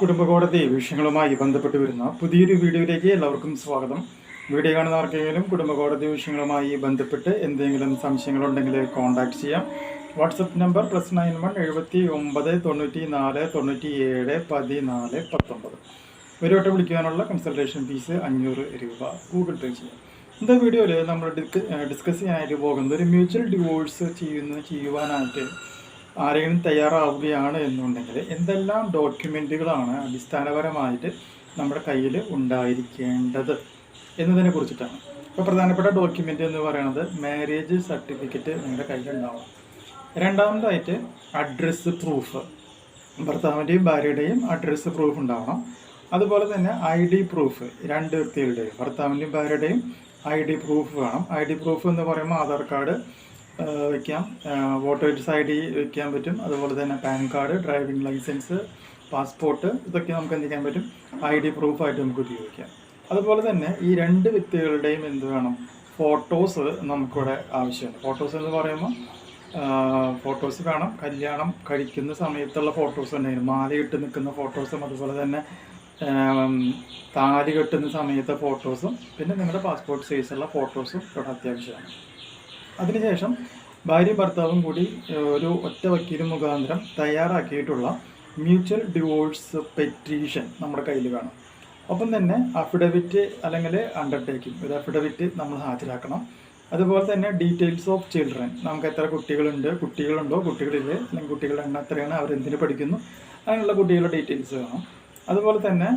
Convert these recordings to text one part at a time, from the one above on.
കുടുംബകോടതി വിഷയങ്ങളുമായി ബന്ധപ്പെട്ട് വരുന്ന പുതിയൊരു വീഡിയോയിലേക്ക് എല്ലാവർക്കും സ്വാഗതം. വീഡിയോ കാണുന്ന ആർക്കെങ്കിലും കുടുംബകോടതി വിഷയങ്ങളുമായി ബന്ധപ്പെട്ട് എന്തെങ്കിലും സംശയങ്ങളുണ്ടെങ്കിൽ കോൺടാക്ട് ചെയ്യാം. WhatsApp number plus nine one എഴുപത്തി ഒമ്പത് തൊണ്ണൂറ്റി നാല് തൊണ്ണൂറ്റി ഏഴ് പതിനാല് പത്തൊമ്പത്. ഒരു വട്ടം വിളിക്കാനുള്ള കൺസൾട്ടേഷൻ ഫീസ് അഞ്ഞൂറ് രൂപ ഗൂഗിൾ പേ ചെയ്യാം. ഇന്നത്തെ വീഡിയോയിൽ നമ്മൾ ഡിസ്കസ് ചെയ്യാനായിട്ട് പോകുന്നത് ഒരു മ്യൂച്വൽ ഡിവോഴ്സ് ചെയ്യുന്ന ചെയ്യുവാനായിട്ട് ആരെങ്കിലും തയ്യാറാവുകയാണ് എന്നുണ്ടെങ്കിൽ എന്തെല്ലാം ഡോക്യുമെന്റുകളാണ് അടിസ്ഥാനപരമായിട്ട് നമ്മുടെ കയ്യിൽ ഉണ്ടായിരിക്കേണ്ടത് എന്നതിനെ കുറിച്ചിട്ടാണ്. ഇപ്പോൾ പ്രധാനപ്പെട്ട ഡോക്യുമെന്റ് എന്ന് പറയുന്നത് മാരേജ് സർട്ടിഫിക്കറ്റ് നിങ്ങളുടെ കയ്യിലുണ്ടാവണം രണ്ടാമതായിട്ട് അഡ്രസ്സ് പ്രൂഫ്. ഭർത്താവിന്റെയും ഭാര്യയുടെയും അഡ്രസ്സ് പ്രൂഫ് ഉണ്ടാവണം. അതുപോലെ തന്നെ ഐ ഡി പ്രൂഫ് രണ്ട് വ്യക്തികളുടെയും ഭർത്താവിന്റെയും ഭാര്യയുടെയും ഐ ഡി പ്രൂഫ് വേണം. ഐ ഡി പ്രൂഫ് എന്ന് പറയുമ്പോൾ ആധാർ കാർഡ് വെക്കാം. വോട്ടേഴ്സ് ഐ ഡി വയ്ക്കാൻ പറ്റും. അതുപോലെ തന്നെ PAN card driving licence passport ഇതൊക്കെ നമുക്ക് എന്ത് ചെയ്യാൻ പറ്റും? ഐ ഡി പ്രൂഫായിട്ട് നമുക്ക് ഉപയോഗിക്കാം. അതുപോലെ തന്നെ ഈ രണ്ട് വ്യക്തികളുടെയും എന്ത് വേണം? ഫോട്ടോസ് നമുക്കിവിടെ ആവശ്യമാണ്. ഫോട്ടോസ് എന്ന് പറയുമ്പോൾ ഫോട്ടോസ് വേണം. കല്യാണം കഴിക്കുന്ന സമയത്തുള്ള ഫോട്ടോസ് ഉണ്ടായിരുന്നു മാലയിട്ട് നിൽക്കുന്ന ഫോട്ടോസും അതുപോലെ തന്നെ താലി കെട്ടുന്ന സമയത്തെ ഫോട്ടോസും പിന്നെ നിങ്ങളുടെ പാസ്പോർട്ട് സൈസുള്ള ഫോട്ടോസും ഇവിടെ അത്യാവശ്യമാണ്. അതിനുശേഷം ഭാര്യയും ഭർത്താവും കൂടി ഒരു ഒറ്റ വക്കീലും മുഖാന്തരം തയ്യാറാക്കിയിട്ടുള്ള മ്യൂച്വൽ ഡിവോഴ്സ് പെറ്റീഷൻ നമ്മുടെ കയ്യിൽ വേണം. ഒപ്പം തന്നെ അഫിഡവിറ്റ് അല്ലെങ്കിൽ അണ്ടർടേക്കിംഗ് ഒരു അഫിഡവിറ്റ് നമ്മൾ ഹാജരാക്കണം. അതുപോലെ തന്നെ ഡീറ്റെയിൽസ് ഓഫ് ചിൽഡ്രൻ നമുക്ക് എത്ര കുട്ടികളുണ്ട് കുട്ടികളുണ്ടോ കുട്ടികളില്ലേ അല്ലെങ്കിൽ കുട്ടികളുടെ എണ്ണം എത്രയാണ് അവരെന്തിന് പഠിക്കുന്നു അങ്ങനെയുള്ള കുട്ടികളുടെ ഡീറ്റെയിൽസ് വേണം. അതുപോലെ തന്നെ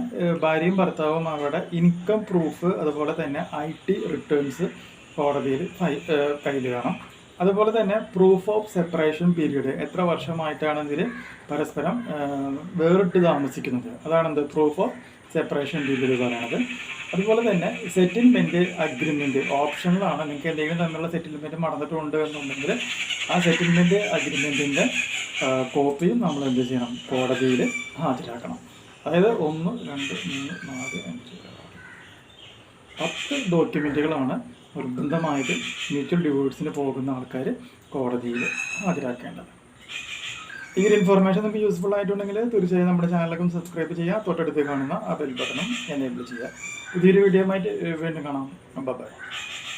ഭാര്യയും ഭർത്താവും അവരുടെ ഇൻകം പ്രൂഫ് അതുപോലെ തന്നെ ഐ ടി റിട്ടേൺസ് കോടതിയിൽ കയ്യിൽ കാണും അതുപോലെ തന്നെ പ്രൂഫ് ഓഫ് സെപ്പറേഷൻ പീരീഡ് എത്ര വർഷമായിട്ടാണ് പരസ്പരം വേറിട്ട് താമസിക്കുന്നത്. അതാണ് എന്ത് പ്രൂഫ് ഓഫ് സെപ്പറേഷൻ പീരീഡ് പറയുന്നത്. അതുപോലെ തന്നെ സെറ്റിൽമെന്റ് അഗ്രിമെന്റ് ഓപ്ഷനിലാണ് നിങ്ങൾക്ക് എന്തെങ്കിലും തമ്മിലുള്ള സെറ്റിൽമെന്റ് നടന്നിട്ടുണ്ട് എന്നുണ്ടെങ്കിൽ ആ സെറ്റിൽമെന്റ് അഗ്രിമെന്റിന്റെ കോപ്പിയും നമ്മൾ എന്ത് ചെയ്യണം? കോടതിയിൽ ഹാജരാക്കണം. അതായത് ഒന്ന് രണ്ട് മൂന്ന് നാല് അഞ്ച് പത്ത് ഡോക്യുമെന്റുകളാണ് നിർബന്ധമായിട്ട് മ്യൂച്വൽ ഡിവോഴ്സിന് പോകുന്ന ആൾക്കാർ കോടതിയിൽ ഹാജരാക്കേണ്ടത്. ഈ ഒരു ഇൻഫർമേഷൻ നമുക്ക് യൂസ്ഫുൾ ആയിട്ടുണ്ടെങ്കിൽ തീർച്ചയായും നമ്മുടെ ചാനലൊക്കെ സബ്സ്ക്രൈബ് ചെയ്യുക. തൊട്ടടുത്ത് കാണുന്ന ആ ബെൽ ബട്ടണും എനേബിൾ ചെയ്യുക. പുതിയൊരു വീഡിയോ ആയിട്ട് വീണ്ടും കാണാം. ബൈ